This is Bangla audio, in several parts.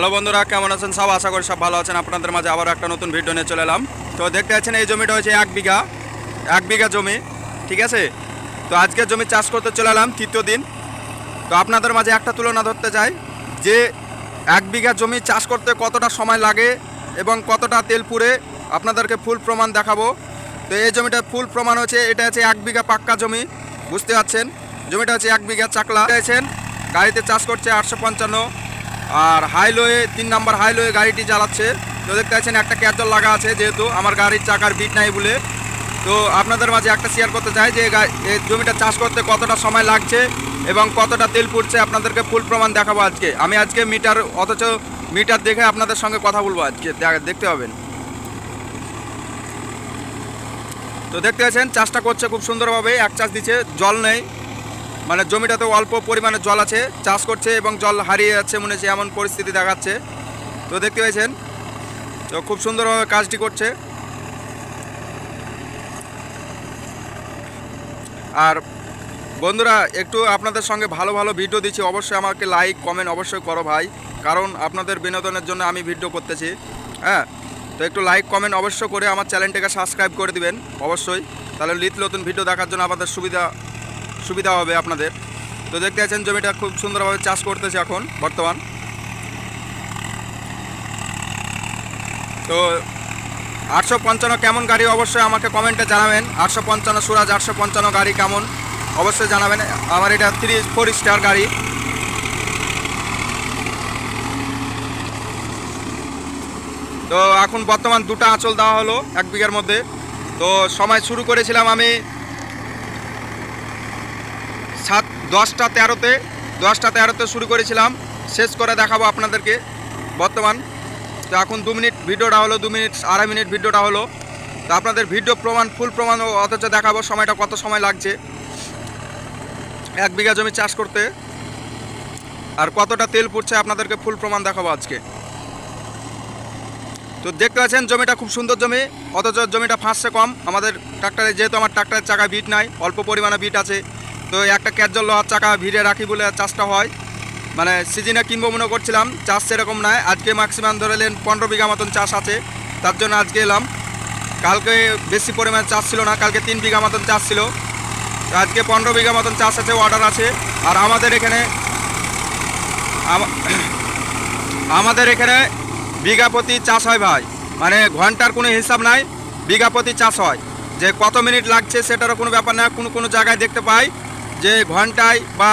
হ্যালো বন্ধুরা, কেমন আছেন? সব আশা করি সব ভালো আছেন। আপনাদের মাঝে আবার একটা নতুন ভিডিও নিয়ে চলে এলাম। তো দেখতে পাচ্ছেন, এই জমিটা হচ্ছে এক বিঘা এক বিঘা জমি, ঠিক আছে? তো আজকে জমি চাষ করতে চলে এলাম, তৃতীয় দিন। তো আপনাদের মাঝে একটা তুলনা ধরতে চাই, যে এক বিঘা জমি চাষ করতে কতটা সময় লাগে এবং কতটা তেল পুড়ে, আপনাদেরকে ফুল প্রমাণ দেখাবো। তো এই জমিটা ফুল প্রমাণ হচ্ছে, এটা হচ্ছে এক বিঘা পাক্কা জমি, বুঝতে পারছেন? জমিটা হচ্ছে এক বিঘা চাকলা। গাড়িতে চাষ করছে আটশো পঞ্চান্ন আর হাইলোয়ে তিন নাম্বার হাইলোয়ে গাড়িটি চালাচ্ছে। তো দেখতে পাচ্ছেন একটা ক্যাচল লাগা আছে, যেহেতু আমার গাড়ির চাকার বিট নাই বলে। তো আপনাদের মাঝে একটা শেয়ার করতে চাই যে জমিটা চাষ করতে কতটা সময় লাগছে এবং কতটা তেল পুড়ছে, আপনাদেরকে ফুল প্রমাণ দেখাবো আজকে। আমি আজকে মিটার অথচ মিটার দেখে আপনাদের সঙ্গে কথা বলব আজকে। দেখতে পাবেন। তো দেখতে পাচ্ছেন, চাষটা করছে খুব সুন্দরভাবে, এক চাষ দিচ্ছে, জল নেই। মানে জমিটাতে অল্প পরিমাণে জল আছে, চাষ করছে এবং জল হারিয়ে যাচ্ছে মনে হচ্ছে এমন পরিস্থিতি দেখাচ্ছে। তো দেখতে পেয়েছেন? তো খুব সুন্দরভাবে কাজটি করছে। আর বন্ধুরা, একটু আপনাদের সঙ্গে ভালো ভালো ভিডিও দিচ্ছি। অবশ্যই আমাকে লাইক কমেন্ট অবশ্যই করো ভাই। কারণ আপনাদের বিনোদনের জন্য আমি ভিডিও করতেছি। হ্যাঁ তো একটু লাইক কমেন্ট অবশ্যই করে আমার চ্যানেলটাকে সাবস্ক্রাইব করে দিবেন, অবশ্যই। তাহলে নিত্য নতুন ভিডিও দেখার জন্য আমাদের সুবিধা সুবিধা হবে আপনাদের। তো দেখতে পাচ্ছেন জমিটা খুব সুন্দরভাবে চাষ করতেছে এখন, বর্তমান। তো আটশো পঞ্চান্ন কেমন গাড়ি অবশ্যই আমাকে কমেন্টে জানাবেন। আটশো পঞ্চান্ন সুরাজ, আটশো পঞ্চান্ন গাড়ি কেমন? অবশ্যই জানাবেন। আমার এটা থ্রি ফোর স্টার গাড়ি। তো এখন বর্তমান দুটো আঁচল দেওয়া হলো এক বিঘার মধ্যে। তো সময় শুরু করেছিলাম আমি দশটা তেরোতে দশটা তেরোতে শুরু করেছিলাম। শেষ করে দেখাবো আপনাদেরকে বর্তমান। তো এখন দু মিনিট ভিডিওটা হলো, দু মিনিট, আড়াই মিনিট ভিডিওটা হলো। তো আপনাদের ভিডিও প্রমাণ, ফুল প্রমাণ অথচ দেখাবো সময়টা কত সময় লাগছে। এক বিঘা জমি চাষ করতে। আর কতটা তেল পড়ছে আপনাদেরকে ফুল প্রমাণ দেখাবো আজকে। তো দেখতে পাচ্ছেন, জমিটা খুব সুন্দর জমি, অথচ জমিটা ফাঁসছে কম। আমাদের ট্রাক্টরে, যেহেতু আমার ট্রাক্টরের চাকায় বিট নাই, অল্প পরিমাণে বিট আছে। তো একটা ক্যাজল লোহার চাকা ভিড়ে রাখি বলে চাষটা হয়। মানে সিজনে কিনবো মনে করছিলাম, চাষ সেরকম নয় আজকে ম্যাক্সিমাম ধরে নেন পনেরো বিঘা মতন চাষ আছে। তার জন্য আজকে এলাম। কালকে বেশি পরিমাণে চাষ ছিল না, কালকে তিন বিঘা মতন চাষ ছিল। আজকে পনেরো বিঘা মতন চাষ আছে অর্ডার আছে। আর আমাদের এখানে আমাদের এখানে বিঘা প্রতি চাষ হয় ভাই। মানে ঘণ্টার কোনো হিসাব নাই, বিঘা প্রতি চাষ হয়। যে কত মিনিট লাগছে সেটারও কোনো ব্যাপার না, কোনো কোনো জায়গায় দেখতে পাই। যে ঘন্টায় বা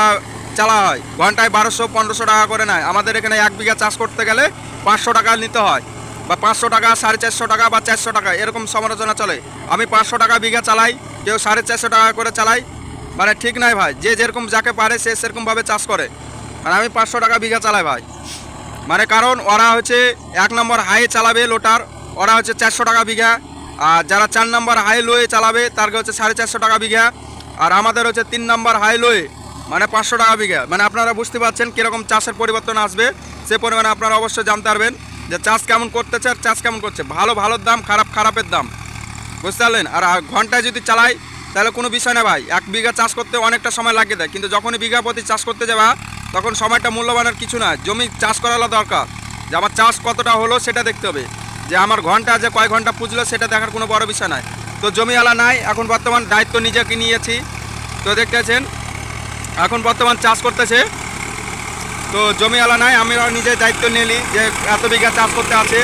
চালা হয়, ঘন্টায় বারোশো, পনেরোশো টাকা করে নেয়। আমাদের এখানে এক বিঘা চাষ করতে গেলে পাঁচশো টাকা নিতে হয় বা পাঁচশো টাকা, সাড়ে চারশো টাকা বা চারশো টাকা, এরকম সমালোচনা চলে। আমি পাঁচশো টাকা বিঘা চালাই, কেউ সাড়ে চারশো টাকা করে চালাই মানে ঠিক নয় ভাই। যে যেরকম যাকে পারে, সে সেরকমভাবে চাষ করে। আর আমি পাঁচশো টাকা বিঘা চালাই ভাই। মানে কারণ ওরা হচ্ছে এক নম্বর হাই চালাবে লোটার, ওরা হচ্ছে চারশো টাকা বিঘা। আর যারা চার নম্বর হাই লোয়ে চালাবে তারকে হচ্ছে সাড়ে চারশো টাকা বিঘা। আর আমাদের হচ্ছে তিন নম্বর হাই লোয়ে মানে পাঁচশো টাকা বিঘা। মানে আপনারা বুঝতে পারছেন কীরকম চাষের পরিবর্তন আসবে। সে পরিমাণে আপনারা অবশ্যই জানতে পারবেন যে চাষ কেমন করতেছে আর চাষ কেমন করছে। ভালো ভালোর দাম, খারাপ, খারাপের দাম। বুঝতে পারলেন? আর ঘন্টায় যদি চালাই, তাহলে কোনো বিষয় না ভাই। এক বিঘা চাষ করতে অনেকটা সময় লাগিয়ে দেয়। কিন্তু যখনই বিঘা প্রতি চাষ করতে যাবা, তখন সময়টা মূল্যবানের কিছু না। জমি চাষ করালো দরকার। যে আমার চাষ কতটা হলো সেটা দেখতে হবে। যে আমার ঘণ্টা যে কয় ঘণ্টা পুজলো, সেটা দেখার কোনো বড় বিষয় নাই তো জমিওয়ালা নাই, এখন বর্তমান দায়িত্ব নিজেকে নিয়েছি। তো দেখতেছেন, এখন বর্তমান চাষ করতেছে। তো জমিওয়ালা নাই, আমি নিজে দায়িত্ব নিলি যে এত বিঘা চাষ করতে আছে।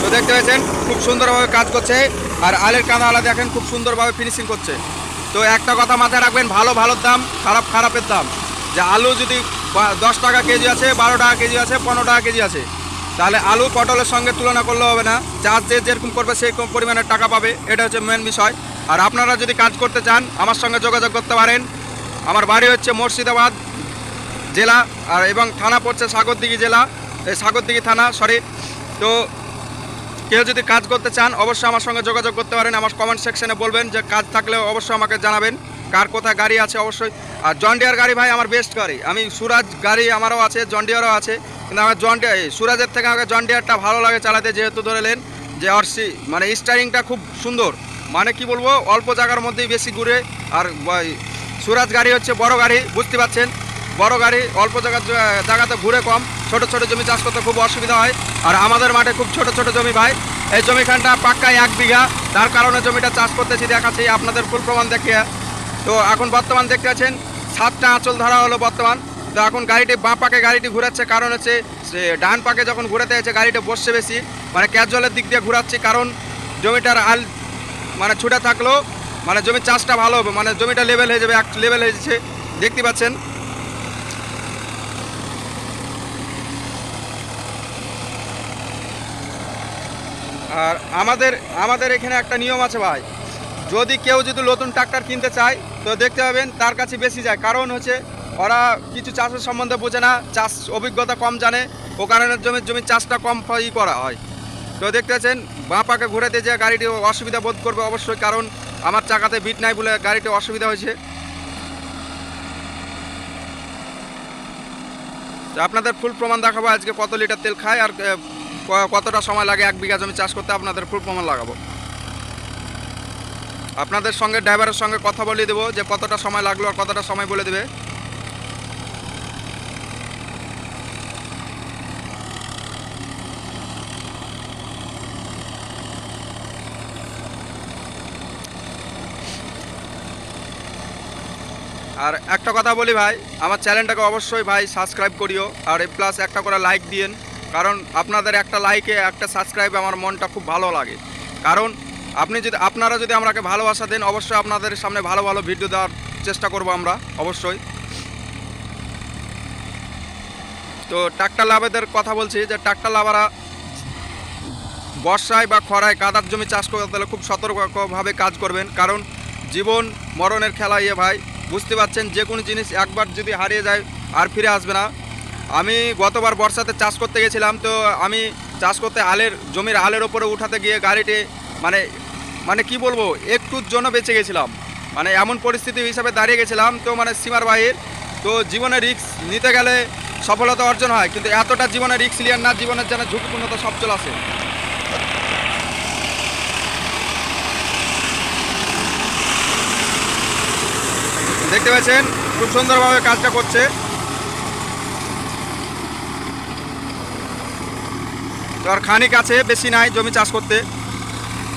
তো দেখতে পাচ্ছেন, খুব সুন্দরভাবে কাজ করছে। আর আলের কাঁদাওয়ালা দেখেন, খুব সুন্দরভাবে ফিনিশিং করছে। তো একটা কথা মাথায় রাখবেন, ভালো ভালোর দাম, খারাপ খারাপের দাম। যে আলু যদি দশ টাকা কেজি আছে, বারো টাকা কেজি আছে, পনেরো টাকা কেজি আছে। তাহলে আলু পটলের সঙ্গে তুলনা করলে হবে না। চাষ যে যেরকম করবে সেই পরিমাণে টাকা পাবে। এটা হচ্ছে মেন বিষয়। আর আপনারা যদি কাজ করতে চান, আমার সঙ্গে যোগাযোগ করতে পারেন। আমার বাড়ি হচ্ছে মুর্শিদাবাদ জেলা, আর এবং থানা পড়ছে সাগরদিঘি জেলা। এই সাগরদিঘি থানা সরি তো কেউ যদি কাজ করতে চান, অবশ্যই আমার সঙ্গে যোগাযোগ করতে পারেন। আমার কমেন্ট সেকশনে বলবেন যে কাজ থাকলে অবশ্যই আমাকে জানাবেন। কার কোথায় গাড়ি আছে, অবশ্যই। আর জন্ডিয়ার গাড়ি ভাই আমার বেস্ট গাড়ি। আমি সুরাজ গাড়ি আমারও আছে জন্ডিয়ারও আছে। কিন্তু আমার জন্ডিয়ার সুরাজের থেকে আমাকে জন জন্ডিয়ারটা ভালো লাগে চালাতে যেহেতু ধরেলেন যে অর্সি মানে স্টারিংটা খুব সুন্দর। মানে কি বলব, অল্প জায়গার মধ্যেই বেশি ঘুরে, আর সুরাজ গাড়ি হচ্ছে বড় গাড়ি, বুঝতে পারছেন? বড় গাড়ি, অল্প জায়গার জায়গাতে ঘুরে কম, ছোট ছোট জমি চাষ করতে খুব অসুবিধা হয়। আর আমাদের মাঠে খুব ছোট ছোট জমি ভাই। এই জমিখানটা পাক্কায় এক বিঘা, তার কারণে জমিটা চাষ করতেছি, দেখাচ্ছি আপনাদের ফুল প্রমাণ দেখিয়ে। তো এখন বর্তমান দেখতে আছেন সাতটা আঁচল ধরা হলো বর্তমান। তো এখন গাড়িটি বাঁ পাকে গাড়িটি ঘুরাচ্ছে, কারণ হচ্ছে সে ডান পাকে যখন ঘুরাতে হচ্ছে গাড়িটা বসছে বেশি। মানে ক্যাজুয়ালের দিক দিয়ে ঘুরাচ্ছি, কারণ জমিটার আল মানে ছুটে থাকল মানে জমির চাষটা ভালো হবে মানে জমিটা লেভেল হয়ে যাবে, এক লেভেল হয়ে যাচ্ছে। দেখতে পাচ্ছেন? আর আমাদের আমাদের এখানে একটা নিয়ম আছে ভাই, যদি কেউ যদি নতুন ট্রাক্টর কিনতে চায়, তো দেখতে পাবেন তার কাছে বেশি যায়। কারণ হচ্ছে ওরা কিছু চাষের সম্বন্ধে বোঝে না, চাষ অভিজ্ঞতা কম জানে, ও কারণে জমির জমির চাষটা কম ই করা হয়। তো দেখতে পাচ্ছেন, বাঁ পাকে ঘুরাতে যে গাড়িটি অসুবিধা বোধ করবে অবশ্যই, কারণ আমার চাকাতে বিট নাই বলে গাড়িটি অসুবিধা হয়েছে। আপনাদের ফুল প্রমাণ দেখাবো, আজকে কত লিটার তেল খায় আর কতটা সময় লাগে এক বিঘা জমি চাষ করতে, আপনাদের ফুল প্রমাণ লাগাবো। আপনাদের সঙ্গে ড্রাইভারের সঙ্গে কথা বলিয়ে দেবো যে কতটা সময় লাগল আর কতটা সময় বলে দেবে। আর একটা কথা বলি ভাই, আমার চ্যানেলটাকে অবশ্যই ভাই সাবস্ক্রাইব করিও, আর এ প্লাস একটা করে লাইক দিয়েন, কারণ আপনাদের একটা লাইকে একটা সাবস্ক্রাইবে আমার মনটা খুব ভালো লাগে। কারণ আপনি যদি, আপনারা যদি আমাকে ভালোবাসা দেন, অবশ্যই আপনাদের সামনে ভালো ভালো ভিডিও দেওয়ার চেষ্টা করব আমরা, অবশ্যই। তো ট্রাক্টর লাভেদের কথা বলছি, যে ট্রাক্টর লাভারা বর্ষায় বা খরায় কাদার জমি চাষ করতে খুব সতর্কভাবে কাজ করবেন, কারণ জীবন মরণের খেলা ইয়ে ভাই। বুঝতে পারছেন, যে কোনো জিনিস একবার যদি হারিয়ে যায় আর ফিরে আসবে না। আমি গতবার বর্ষাতে চাষ করতে গেছিলাম, তো আমি চাষ করতে আলের জমির আলের ওপরে উঠাতে গিয়ে গাড়িটি মানে মানে কি বলব, একটুর জন্য বেঁচে গেছিলাম। মানে এমন পরিস্থিতি হিসাবে দাঁড়িয়ে গেছিলাম, তো মানে সীমার বাহির। তো জীবনে রিস্ক নিতে গেলে সফলতা অর্জন হয়, কিন্তু এতটা জীবনে রিস্ক লিয়ার না, জীবনের যেন ঝুঁকিপূর্ণতা সব চলে আসে। দেখতে পাচ্ছেন, খুব সুন্দরভাবে কাজটা করছে। তো আর খানিক আছে, বেশি নাই জমি চাষ করতে।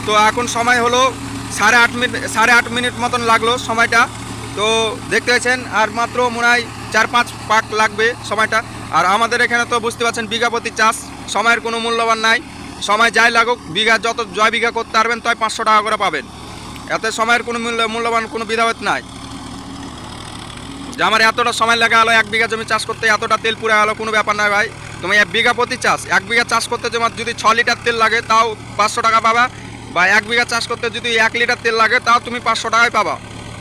তো এখন সময় হলো সাড়ে আট মিনিট সাড়ে আট মিনিট মতন লাগল সময়টা। তো দেখতে পাচ্ছেন, আর মাত্র মনে হয় চার পাঁচ পাক লাগবে সময়টা। আর আমাদের এখানে তো বুঝতে পারছেন, বিঘা প্রতি চাষ সময়ের কোনো মূল্যবান নাই। সময় যাই লাগুক, বিঘা যত জয় বিঘা করতে পারবেন তাই পাঁচশো টাকা করে পাবেন। এতে সময়ের কোনো মূল্য, মূল্যবান কোনো বিধাবত নাই। যে আমার এতটা সময় লাগা হলো এক বিঘা জমি চাষ করতে, এতটা তেল পুরে হলো কোনো ব্যাপার নয় ভাই। তুমি এক বিঘা প্রতি চাষ, এক বিঘা চাষ করতে তোমার যদি ছ লিটার তেল লাগে, তাও পাঁচশো টাকা পাবা। বা এক বিঘা চাষ করতে যদি এক লিটার তেল লাগে, তাও তুমি পাঁচশো টাকায় পাবা।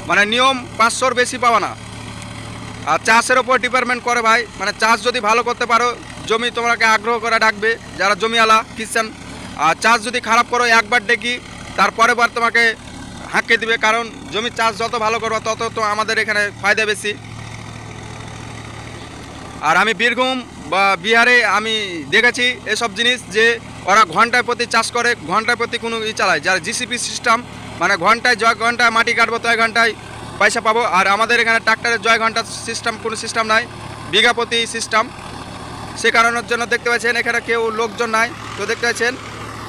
মানে নিয়ম পাঁচশোর বেশি পাবা না। আর চাষের ওপর ডিপার্টমেন্ট করে ভাই। মানে চাষ যদি ভালো করতে পারো, জমি তোমাকে আগ্রহ করে ডাকবে, যারা জমিওয়ালা কিষান আর চাষ যদি খারাপ করো, একবার ডেকি তারপরে বার তোমাকে হাঁকে দিবে। কারণ জমি চাষ যত ভালো করব, তত তো আমাদের এখানে ফায়দা বেশি। আর আমি বীরভূম বা বিহারে আমি দেখেছি এসব জিনিস যে ওরা ঘন্টায় প্রতি চাষ করে ঘন্টায় প্রতি কোনো ই চালায়। যারা জিসিপি সিস্টেম মানে ঘন্টায় জয় ঘন্টায় মাটি কাটবো তয় ঘন্টায় পয়সা পাবো। আর আমাদের এখানে ট্রাক্টরের জয় ঘণ্টা সিস্টেম কোনো সিস্টেম নাই, বিঘা প্রতি সিস্টেম সে কারণের জন্য দেখতে পাচ্ছেন এখানে কেউ লোকজন নাই। তো দেখতে পাচ্ছেন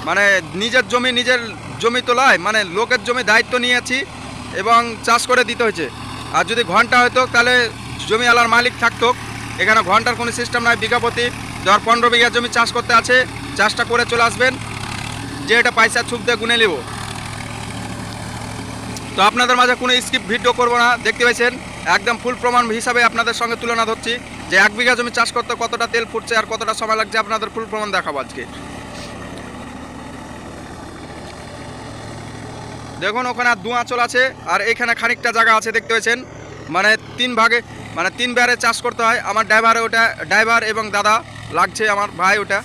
মানে নিজের জমি নিজের জমি তোলায় মানে লোকের জমি দায়িত্ব নিয়েছি এবং চাষ করে দিতে হয়েছে। আর যদি ঘণ্টা হতো তাহলে জমি আলার মালিক থাকতো। এখানে ঘণ্টার কোনো সিস্টেম নাই, বিঘা প্রতি ধর পনেরো বিঘা জমি চাষ করতে আছে, চাষটা করে চলে আসবেন, যে এটা পয়সা ছুপ দিয়ে গুনে নেব। তো আপনাদের মাঝে কোনো স্কিপ ভিডিও করব না, দেখতে পাচ্ছেন একদম ফুল প্রমাণ হিসাবে আপনাদের সঙ্গে তুলনা ধরছি, যে এক বিঘা জমি চাষ করতে কতটা তেল ফুটছে আর কতটা সময় লাগছে, আপনাদের ফুল প্রমাণ দেখাবো আজকে। দেখুন, ওখানে আর দু আঁচল আছে, আর এখানে খানিকটা জায়গা আছে, দেখতে পাচ্ছেন মানে তিন ভাগে মানে তিন বারে চাষ করতে হয়। আমার ড্রাইভার ওটা ড্রাইভার এবং দাদা লাগছে আমার ভাই ওটা।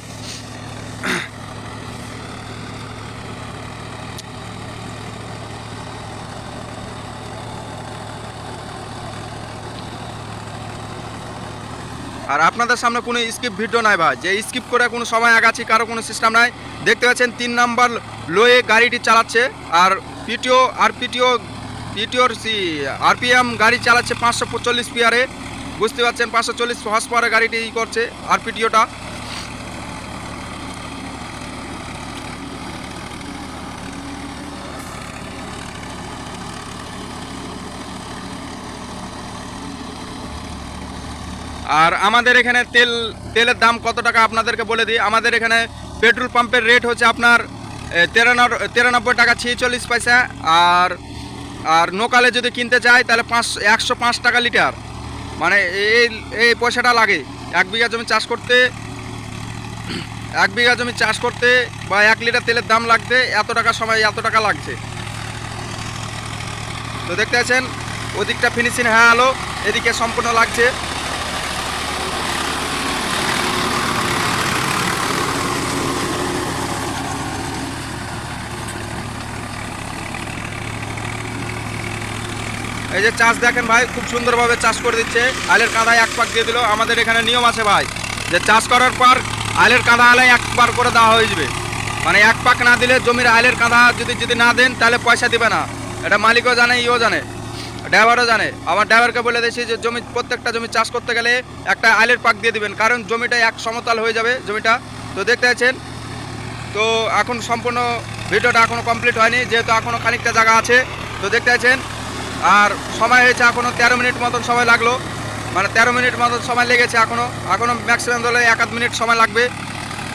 আর আপনাদের সামনে কোনো স্কিপ ভিডিও নাই ভাই। যে স্কিপ করে কোনো সময় আগাচ্ছি কারও কোনো সিস্টেম নাই। দেখতে পাচ্ছেন, তিন নাম্বার লোয়ে গাড়িটি চালাচ্ছে। আর পিটিও আর পিটিও পিটিওর সি, আরপিএম গাড়ি চালাচ্ছে পাঁচশো পঁচল্লিশ পিয়ারে বুঝতে পারছেন, পাঁচশো চল্লিশ হর্স পাওয়ারের গাড়িটি ই করছে আর পিটিওটা আর আমাদের এখানে তেল, তেলের দাম কত টাকা আপনাদেরকে বলে দিই? আমাদের এখানে পেট্রোল পাম্পের রেট হচ্ছে আপনার তেরানব্বই টাকা ছিচল্লিশ পয়সা, আর আর নোকালে যদি কিনতে চাই তাহলে পাঁচ, একশো পাঁচ টাকা লিটার। মানে এই এই পয়সাটা লাগে। এক বিঘা জমি চাষ করতে, এক বিঘা জমি চাষ করতে বা এক লিটার তেলের দাম লাগতে এত টাকা সময়, এত টাকা লাগছে। তো দেখতে পাচ্ছেন ওদিকটা ফিনিশিং হ্যাঁ আলো। এদিকে সম্পূর্ণ লাগছে। এই যে চাষ দেখেন ভাই, খুব সুন্দরভাবে চাষ করে দিচ্ছে। আলের কাঁদায় এক পাক দিয়ে দিল। আমাদের এখানে নিয়ম আছে ভাই, যে চাষ করার পর আলের কাঁদা আলে একবার করে দেওয়া হয়ে যাবে। মানে এক পাক না দিলে জমির আলের কাঁদা যদি যদি না দেন, তাহলে পয়সা দিবে না। এটা মালিকও জানে, ইও জানে, ড্রাইভারও জানে। আমার ড্রাইভারকে বলে দিয়েছি যে জমি, প্রত্যেকটা জমি চাষ করতে গেলে একটা আলের পাক দিয়ে দিবেন, কারণ জমিটা এক সমতল হয়ে যাবে জমিটা। তো দেখতে পাচ্ছেন? তো এখন সম্পূর্ণ ভিডিওটা এখনও কমপ্লিট হয়নি, যেহেতু এখনও খানিকটা জায়গা আছে। তো দেখতে পাচ্ছেন? আর সময় হয়েছে এখনও তেরো মিনিট মতন সময় লাগল। মানে তেরো মিনিট মতন সময় লেগেছে এখনও এখনও ম্যাক্সিমাম ধরলে এক আধ মিনিট সময় লাগবে।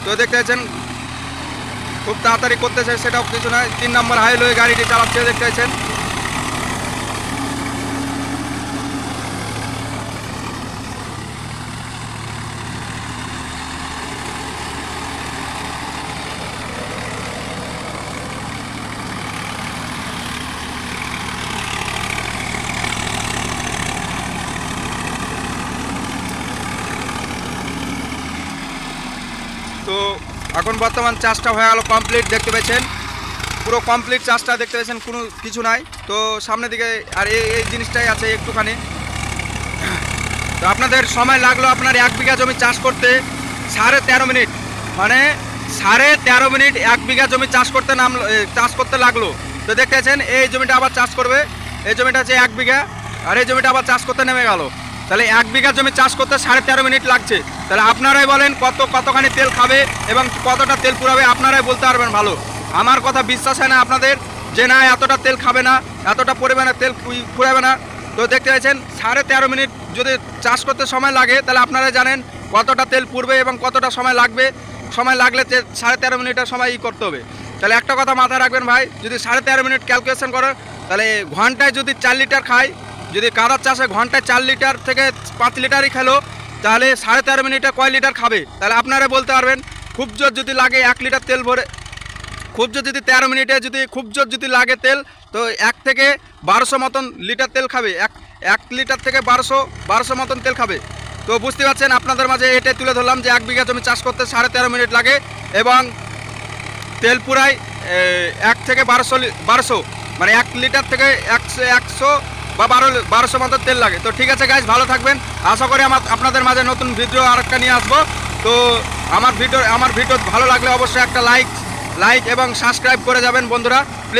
তো দেখতে পাচ্ছেন, খুব তাড়াতাড়ি করতেছে, সেটাও কিছু নয়। তিন নম্বর হাইওয়ে গাড়িটি চালাচ্ছে, দেখতে পাচ্ছেন তো এখন বর্তমান চাষটা হয়ে গেল কমপ্লিট দেখতে পেয়েছেন। পুরো কমপ্লিট চাষটা দেখতে পেয়েছেন, কোনো কিছু নাই। তো সামনের দিকে আর এই এই জিনিসটাই আছে একটুখানি। তো আপনাদের সময় লাগল আপনার এক বিঘা জমি চাষ করতে, সাড়ে তেরো মিনিট। মানে সাড়ে তেরো মিনিট এক বিঘা জমি চাষ করতে নাম চাষ করতে লাগল। তো দেখতে পাচ্ছেন, এই জমিটা আবার চাষ করবে। এই জমিটা হচ্ছে এক বিঘা, আর এই জমিটা আবার চাষ করতে নেমে গেল। তাহলে এক বিঘা জমি চাষ করতে সাড়ে তেরো মিনিট লাগছে। তাহলে আপনারাই বলেন কত কতখানি তেল খাবে এবং কতটা তেল পুরাবে, আপনারাই বলতে পারবেন ভালো। আমার কথা বিশ্বাস হয় না আপনাদের যে না, এতটা তেল খাবে না, এতটা পরিমাণে তেল ফুরাবে না। তো দেখতে পাচ্ছেন, সাড়ে তেরো মিনিট যদি চাষ করতে সময় লাগে, তাহলে আপনারা জানেন কতটা তেল পুড়বে এবং কতটা সময় লাগবে। সময় লাগলে সাড়ে তেরো মিনিটের সময় ই করতে হবে। তাহলে একটা কথা মাথায় রাখবেন ভাই, যদি সাড়ে তেরো মিনিট ক্যালকুলেশন করো, তাহলে ঘন্টায় যদি চার লিটার খায় যদি কাদার চাষে ঘন্টায় চার লিটার থেকে পাঁচ লিটারই খেলো, তাহলে সাড়ে তেরো মিনিটে কয় লিটার খাবে? তাহলে আপনারা বলতে পারবেন, খুব জোর যদি লাগে এক লিটার তেল ভরে, খুব জোর যদি তেরো মিনিটে যদি খুব জোর যদি লাগে তেল, তো এক থেকে বারোশো মতন লিটার তেল খাবে। এক এক লিটার থেকে বারোশো বারোশো মতন তেল খাবে। তো বুঝতে পারছেন, আপনাদের মাঝে এটাই তুলে ধরলাম যে এক বিঘা জমি চাষ করতে সাড়ে তেরো মিনিট লাগে এবং তেল পুরাই এক থেকে বারোশো বারোশো মানে এক লিটার থেকে একশো একশো বা বারো, বারোশো মতো তেল লাগে। তো ঠিক আছে গাইজ ভালো থাকবেন। আশা করি আমার আপনাদের মাঝে নতুন ভিডিও আরেকটা নিয়ে আসব। তো আমার ভিডিও আমার ভিডিও ভালো লাগলে অবশ্যই একটা লাইক লাইক এবং সাবস্ক্রাইব করে যাবেন বন্ধুরা। প্লিজ